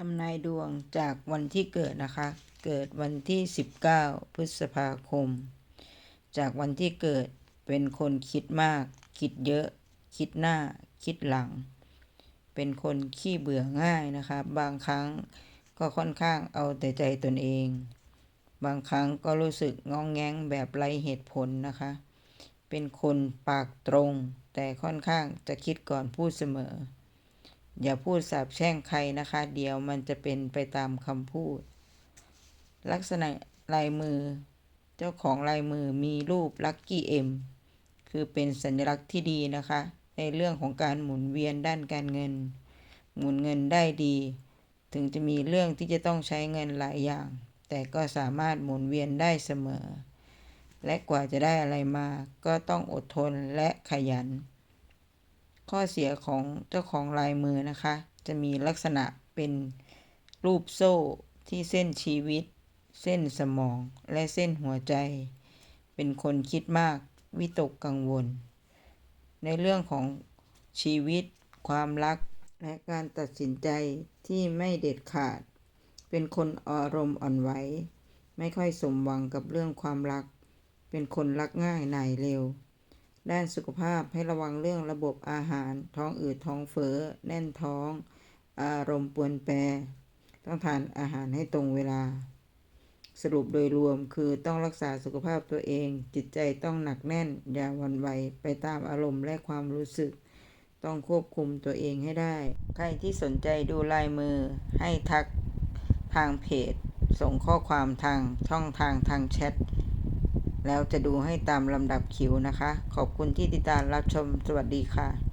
ทำนายดวงจากวันที่เกิดนะคะ เกิดวันที่ 19 พฤษภาคม จากวันที่เกิดเป็นคนคิดมาก คิดเยอะ คิดหน้า คิดหลัง เป็นคนขี้เบื่อง่ายนะคะ บางครั้งก็ค่อนข้างเอาแต่ใจตนเอง บางครั้งก็รู้สึกงองแงงแบบไรเหตุผลนะคะ เป็นคนปากตรง แต่ค่อนข้างจะคิดก่อนพูดเสมอ อย่าพูดสาบแช่งใครนะคะ เดี๋ยวมันจะเป็นไปตามคำพูด ลักษณะลายมือ เจ้าของลายมือมีรูปลัคกี้เอ็มคือเป็นสัญลักษณ์ที่ดีนะคะ ในเรื่องของการหมุนเวียนด้านการเงิน หมุนเงินได้ดี ถึงจะมีเรื่องที่จะต้องใช้เงินหลายอย่าง แต่ก็สามารถหมุนเวียนได้เสมอ และกว่าจะได้อะไรมาก็ต้องอดทนและขยัน ข้อเสียของเจ้าของลายมือนะคะ จะมีลักษณะเป็นรูปโซ่ที่เส้นชีวิต เส้นสมองและเส้นหัวใจ เป็นคนคิดมากวิตกกังวล ในเรื่องของชีวิต ความรัก และการตัดสินใจที่ไม่เด็ดขาด เป็นคนอารมณ์อ่อนไหว ไม่ค่อยสมหวังกับเรื่องความรัก เป็นคนรักง่ายหน่ายเร็ว ด้านสุขภาพให้ระวังเรื่องระบบอาหาร ท้องอืดท้องเฟ้อแน่นท้อง อารมณ์ปวนแปร ต้องทานอาหารให้ตรงเวลา สรุปโดยรวมคือต้องรักษาสุขภาพตัวเอง จิตใจต้องหนักแน่น อย่าวันไหวไปตามอารมณ์และความรู้สึก ต้องควบคุมตัวเองให้ได้ ใครที่สนใจดูลายมือ ให้ทักทางเพจ ส่งข้อความทางช่องทางทางแชท แล้วจะดูให้ตามลำดับคิวนะคะ ขอบคุณที่ติดตามรับชม สวัสดีค่ะ